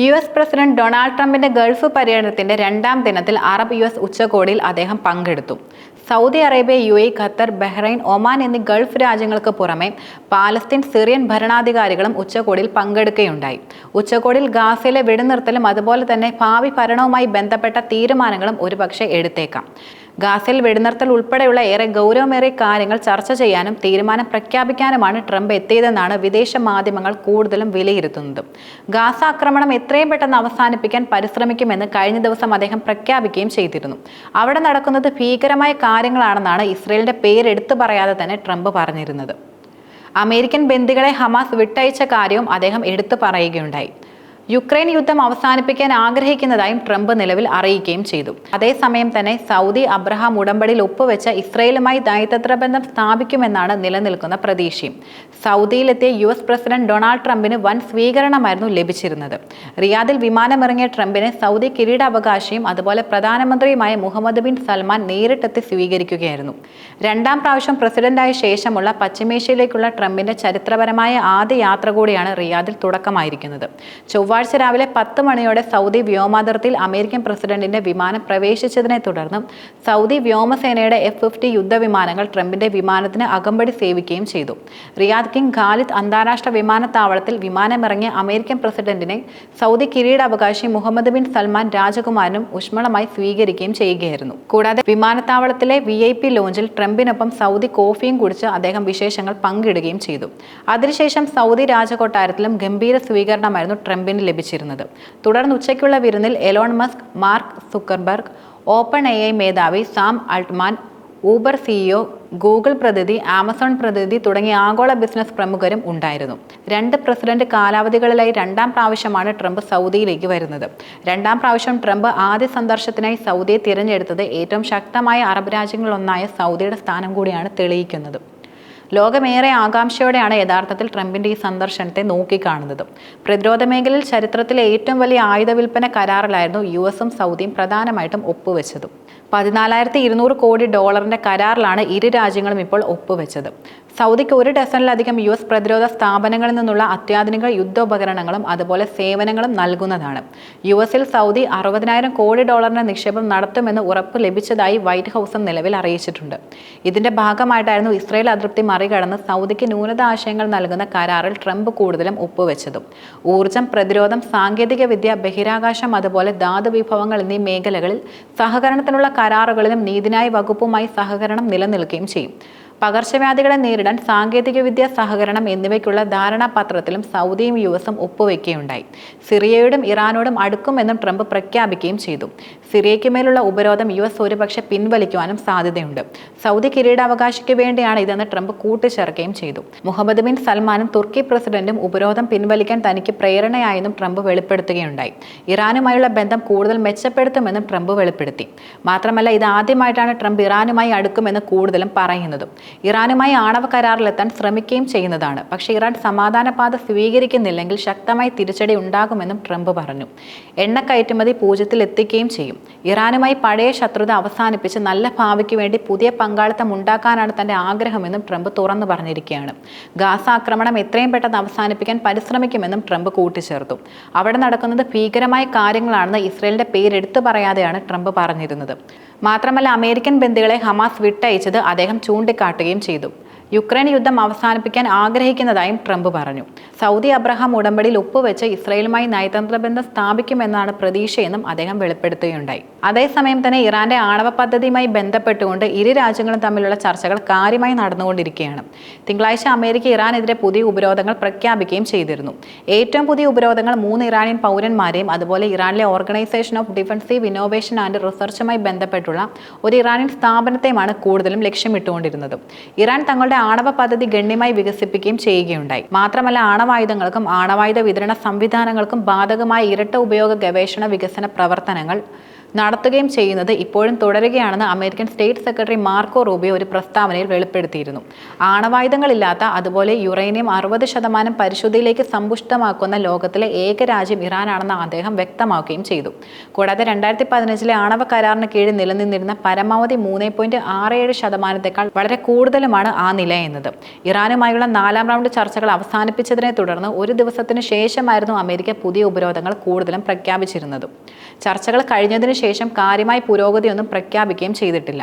U S president Donald ട്രംപിന്റെ Gulf പര്യടനത്തിന്റെ രണ്ടാം ദിനത്തിൽ അറബ് യു എസ് ഉച്ചകോടിയിൽ അദ്ദേഹം പങ്കെടുത്തു. Saudi Arabia U A Qatar Bahrain Oman എന്നീ ഗൾഫ് രാജ്യങ്ങൾക്ക് പുറമെ പാലസ്തീൻ സിറിയൻ ഭരണാധികാരികളും ഉച്ചകോടിയിൽ പങ്കെടുക്കുകയുണ്ടായി. ഉച്ചകോടിയിൽ ഗാസയിലെ വെടിനിർത്തലും അതുപോലെ തന്നെ ഭാവി ഭരണവുമായി ബന്ധപ്പെട്ട തീരുമാനങ്ങളും ഒരുപക്ഷെ എടുത്തേക്കാം. ഗാസയിൽ വെടിനിർത്തൽ ഉൾപ്പെടെയുള്ള ഏറെ ഗൗരവമേറിയ കാര്യങ്ങൾ ചർച്ച ചെയ്യാനും തീരുമാനം പ്രഖ്യാപിക്കാനുമാണ് ട്രംപ് എത്തിയതെന്നാണ് വിദേശ മാധ്യമങ്ങൾ കൂടുതലും വിലയിരുത്തുന്നത്. ഗാസ ആക്രമണം എത്രയും പെട്ടെന്ന് അവസാനിപ്പിക്കാൻ പരിശ്രമിക്കുമെന്ന് കഴിഞ്ഞ ദിവസം അദ്ദേഹം പ്രഖ്യാപിക്കുകയും ചെയ്തിരുന്നു. അവിടെ നടക്കുന്നത് ഭീകരമായ കാര്യങ്ങളാണെന്നാണ് ഇസ്രയേലിന്റെ പേരെടുത്തു പറയാതെ തന്നെ ട്രംപ് പറഞ്ഞിരുന്നത്. അമേരിക്കൻ ബന്ദികളെ ഹമാസ് വിട്ടയച്ച കാര്യവും അദ്ദേഹം എടുത്തു പറയുകയുണ്ടായി. യുക്രൈൻ യുദ്ധം അവസാനിപ്പിക്കാൻ ആഗ്രഹിക്കുന്നതായും ട്രംപ് നിലവിൽ അറിയിക്കുകയും ചെയ്തു. അതേസമയം തന്നെ സൗദി അബ്രഹാം ഉടമ്പടിയിൽ ഒപ്പുവെച്ച ഇസ്രയേലുമായി നയതന്ത്ര ബന്ധം സ്ഥാപിക്കുമെന്നാണ് നിലനിൽക്കുന്ന പ്രതീക്ഷയും. സൗദിയിലെത്തിയ യു എസ് പ്രസിഡന്റ് ഡൊണാൾഡ് ട്രംപിന് വൻ സ്വീകരണമായിരുന്നു ലഭിച്ചിരുന്നത്. റിയാദിൽ വിമാനമിറങ്ങിയ ട്രംപിനെ സൗദി കിരീടാവകാശിയും അതുപോലെ പ്രധാനമന്ത്രിയുമായ മുഹമ്മദ് ബിൻ സൽമാൻ നേരിട്ടെത്തി സ്വീകരിക്കുകയായിരുന്നു. രണ്ടാം പ്രാവശ്യം പ്രസിഡന്റായ ശേഷമുള്ള പശ്ചിമേഷ്യയിലേക്കുള്ള ട്രംപിന്റെ ചരിത്രപരമായ ആദ്യ യാത്ര കൂടിയാണ് റിയാദിൽ തുടക്കമായിരിക്കുന്നത്. ചൊവ്വാഴ്ച രാവിലെ പത്ത് മണിയോടെ സൗദി വ്യോമാതിർത്തിയിൽ അമേരിക്കൻ പ്രസിഡന്റിന്റെ വിമാനം പ്രവേശിച്ചതിനെ തുടർന്ന് സൗദി വ്യോമസേനയുടെ എഫ് ഫിഫ്റ്റി യുദ്ധവിമാനങ്ങൾ ട്രംപിന്റെ വിമാനത്തിന് അകമ്പടി സേവിക്കുകയും ചെയ്തു. റിയാദ് കിങ് ഖാലിദ് അന്താരാഷ്ട്ര വിമാനത്താവളത്തിൽ വിമാനമിറങ്ങിയ അമേരിക്കൻ പ്രസിഡന്റിനെ സൗദി കിരീടാവകാശി മുഹമ്മദ് ബിൻ സൽമാൻ രാജകുമാരനും ഊഷ്മളമായി സ്വീകരിക്കുകയും ചെയ്യുകയായിരുന്നു. കൂടാതെ വിമാനത്താവളത്തിലെ വി ഐ പി ലോഞ്ചിൽ ട്രംപിനൊപ്പം സൗദി കോഫിയും കുടിച്ച് അദ്ദേഹം വിശേഷങ്ങൾ പങ്കിടുകയും ചെയ്തു. അതിനുശേഷം സൗദി രാജകൊട്ടാരത്തിലും ഗംഭീര സ്വീകരണമായിരുന്നു ട്രംപിന് ലഭിച്ചിരുന്നത്. തുടർന്ന് ഉച്ചയ്ക്കുള്ള വിരുന്നിൽ Elon Musk Mark Zuckerberg Open A I മേധാവി Sam Altman Uber CEO Google പ്രതിനിധി ആമസോൺ പ്രതിനിധി തുടങ്ങിയ ആഗോള ബിസിനസ് പ്രമുഖരും ഉണ്ടായിരുന്നു. രണ്ട് പ്രസിഡന്റ് കാലാവധികളിലായി രണ്ടാം പ്രാവശ്യമാണ് ട്രംപ് സൗദിയിലേക്ക് വരുന്നത്. രണ്ടാം പ്രാവശ്യം ട്രംപ് ആദ്യ സന്ദർശനത്തിനായി സൗദിയെ തിരഞ്ഞെടുത്തത് ഏറ്റവും ശക്തമായ അറബ് രാജ്യങ്ങളിലൊന്നായ സൗദിയുടെ സ്ഥാനം കൂടിയാണ് തെളിയിക്കുന്നത്. ലോകമേറെ ആകാംക്ഷയോടെയാണ് യഥാർത്ഥത്തിൽ ട്രംപിന്റെ ഈ സന്ദർശനത്തെ നോക്കിക്കാണുന്നത്. പ്രതിരോധ മേഖലയിൽ ചരിത്രത്തിലെ ഏറ്റവും വലിയ ആയുധ വിൽപ്പന കരാറിലായിരുന്നു യു എസും സൗദിയും പ്രധാനമായിട്ടും ഒപ്പുവെച്ചത്. പതിനാലായിരത്തി ഇരുന്നൂറ് കോടി ഡോളറിന്റെ കരാറിലാണ് ഇരു രാജ്യങ്ങളും ഇപ്പോൾ ഒപ്പുവെച്ചത്. സൗദിക്ക് ഒരു ഡസനിലധികം യു എസ് പ്രതിരോധ സ്ഥാപനങ്ങളിൽ നിന്നുള്ള അത്യാധുനിക യുദ്ധോപകരണങ്ങളും അതുപോലെ സേവനങ്ങളും നൽകുന്നതാണ്. യു എസിൽ സൗദി അറുപതിനായിരം കോടി ഡോളറിന്റെ നിക്ഷേപം നടത്തുമെന്ന് ഉറപ്പ് ലഭിച്ചതായി വൈറ്റ് ഹൗസും നിലവിൽ അറിയിച്ചിട്ടുണ്ട്. ഇതിന്റെ ഭാഗമായിട്ടായിരുന്നു ഇസ്രായേൽ അതൃപ്തി മറികടന്ന് സൗദിക്ക് ന്യൂനത ആശയങ്ങൾ നൽകുന്ന കരാറിൽ ട്രംപ് കൂടുതലും ഒപ്പുവെച്ചതും. ഊർജം പ്രതിരോധം സാങ്കേതിക വിദ്യ ബഹിരാകാശം അതുപോലെ ധാതു വിഭവങ്ങൾ എന്നീ മേഖലകളിൽ സഹകരണത്തിനുള്ള കരാറുകളിലും നീതിന്യായ വകുപ്പുമായി സഹകരണം നിലനിൽക്കുകയും ചെയ്യും. പകർച്ചവ്യാധികളെ നേരിടാൻ സാങ്കേതികവിദ്യ സഹകരണം എന്നിവയ്ക്കുള്ള ധാരണാപത്രത്തിലും സൗദിയും യു എസും ഒപ്പുവെക്കുകയുണ്ടായി. സിറിയയോടും ഇറാനോടും അടുക്കുമെന്നും ട്രംപ് പ്രഖ്യാപിക്കുകയും ചെയ്തു. സിറിയയ്ക്ക് മേലുള്ള ഉപരോധം യു എസ് ഒരുപക്ഷെ പിൻവലിക്കുവാനും സാധ്യതയുണ്ട്. സൗദി കിരീടാവകാശിക്ക് വേണ്ടിയാണ് ഇതെന്ന് ട്രംപ് കൂട്ടിച്ചേർക്കുകയും ചെയ്തു. മുഹമ്മദ് ബിൻ സൽമാനും തുർക്കി പ്രസിഡന്റും ഉപരോധം പിൻവലിക്കാൻ തനിക്ക് പ്രേരണയായെന്നും ട്രംപ് വെളിപ്പെടുത്തുകയുണ്ടായി. ഇറാനുമായുള്ള ബന്ധം കൂടുതൽ മെച്ചപ്പെടുത്തുമെന്നും ട്രംപ് വെളിപ്പെടുത്തി. മാത്രമല്ല ഇത് ആദ്യമായിട്ടാണ് ട്രംപ് ഇറാനുമായി അടുക്കുമെന്ന് കൂടുതലും പറയുന്നതും. ഇറാനുമായി ആണവ കരാറിലെത്താൻ ശ്രമിക്കുകയും ചെയ്യുന്നതാണ്. പക്ഷേ ഇറാൻ സമാധാന പാത സ്വീകരിക്കുന്നില്ലെങ്കിൽ ശക്തമായി തിരിച്ചടി ഉണ്ടാകുമെന്നും ട്രംപ് പറഞ്ഞു. എണ്ണ കയറ്റുമതി പൂജ്യത്തിൽ എത്തിക്കുകയും ചെയ്യും. ഇറാനുമായി പഴയ ശത്രുത അവസാനിപ്പിച്ച് നല്ല ഭാവിക്ക് വേണ്ടി പുതിയ പങ്കാളിത്തം ഉണ്ടാക്കാനാണ് തന്റെ ആഗ്രഹമെന്നും ട്രംപ് തുറന്നു പറഞ്ഞിരിക്കുകയാണ്. ഗാസ ആക്രമണം എത്രയും പെട്ടെന്ന് അവസാനിപ്പിക്കാൻ പരിശ്രമിക്കുമെന്നും ട്രംപ് കൂട്ടിച്ചേർത്തു. അവിടെ നടക്കുന്നത് ഭീകരമായ കാര്യങ്ങളാണെന്ന് ഇസ്രയേലിന്റെ പേരെടുത്തു പറയാതെയാണ് ട്രംപ് പറഞ്ഞിരുന്നത്. മാത്രമല്ല അമേരിക്കൻ ബന്ദികളെ ഹമാസ് വിട്ടയച്ചത് അദ്ദേഹം ചൂണ്ടിക്കാട്ടുകയും ചെയ്തു. യുക്രൈൻ യുദ്ധം അവസാനിപ്പിക്കാൻ ആഗ്രഹിക്കുന്നതായും ട്രംപ് പറഞ്ഞു. സൗദി അബ്രഹാം ഉടമ്പടിയിൽ ഒപ്പുവെച്ച് ഇസ്രയേലുമായി നയതന്ത്ര ബന്ധം സ്ഥാപിക്കുമെന്നാണ് പ്രതീക്ഷയെന്നും അദ്ദേഹം വെളിപ്പെടുത്തുകയുണ്ടായി. അതേസമയം തന്നെ ഇറാന്റെ ആണവ പദ്ധതിയുമായി ബന്ധപ്പെട്ടുകൊണ്ട് ഇരു രാജ്യങ്ങളും തമ്മിലുള്ള ചർച്ചകൾ കാര്യമായി നടന്നുകൊണ്ടിരിക്കുകയാണ്. തിങ്കളാഴ്ച അമേരിക്ക ഇറാനെതിരെ പുതിയ ഉപരോധങ്ങൾ പ്രഖ്യാപിക്കുകയും ചെയ്തിരുന്നു. ഏറ്റവും പുതിയ ഉപരോധങ്ങൾ മൂന്ന് ഇറാനിയൻ പൗരന്മാരെയും അതുപോലെ ഇറാനിലെ organisation of defensive innovation and റിസർച്ചുമായി ബന്ധപ്പെട്ടുള്ള ഒരു ഇറാനിയൻ സ്ഥാപനത്തെയുമാണ് കൂടുതലും ലക്ഷ്യമിട്ടുകൊണ്ടിരുന്നത്. ഇറാൻ തങ്ങളുടെ ആണവ പദ്ധതി ഗണ്യമായി വികസിപ്പിക്കുകയും ചെയ്യുകയുണ്ടായി. മാത്രമല്ല ആണവായുധങ്ങൾക്കും ആണവായുധ വിതരണ സംവിധാനങ്ങൾക്കും ബാധകമായ ഇരട്ട ഉപയോഗ ഗവേഷണ വികസന പ്രവർത്തനങ്ങൾ നടത്തുകയും ചെയ്യുന്നത് ഇപ്പോഴും തുടരുകയാണെന്ന് American state secretary Marco Rubio ഒരു പ്രസ്താവനയിൽ വെളിപ്പെടുത്തിയിരുന്നു. ആണവായുധങ്ങളില്ലാത്ത അതുപോലെ യുറേനിയം അറുപത് ശതമാനം പരിശുദ്ധിയിലേക്ക് സമ്പുഷ്ടമാക്കുന്ന ലോകത്തിലെ ഏക രാജ്യം ഇറാനാണെന്ന് അദ്ദേഹം വ്യക്തമാക്കുകയും ചെയ്തു. കൂടാതെ രണ്ടായിരത്തി പതിനഞ്ചിലെ ആണവ കരാറിന് കീഴിൽ നിലനിന്നിരുന്ന പരമാവധി മൂന്ന് പോയിന്റ് ആറ് ഏഴ് ശതമാനത്തെക്കാൾ വളരെ കൂടുതലുമാണ് ആ നില എന്നത് ഇറാനുമായുള്ള നാലാം റൗണ്ട് ചർച്ചകൾ അവസാനിപ്പിച്ചതിനെ തുടർന്ന് ഒരു ദിവസത്തിന് ശേഷമായിരുന്നു അമേരിക്ക പുതിയ ഉപരോധങ്ങൾ കൂടുതലും പ്രഖ്യാപിച്ചിരുന്നത്. ചർച്ചകൾ കഴിഞ്ഞതിനു ശേഷം കാര്യമായ പുരോഗതിയൊന്നും പ്രഖ്യാപിക്കുകയും ചെയ്തിട്ടില്ല.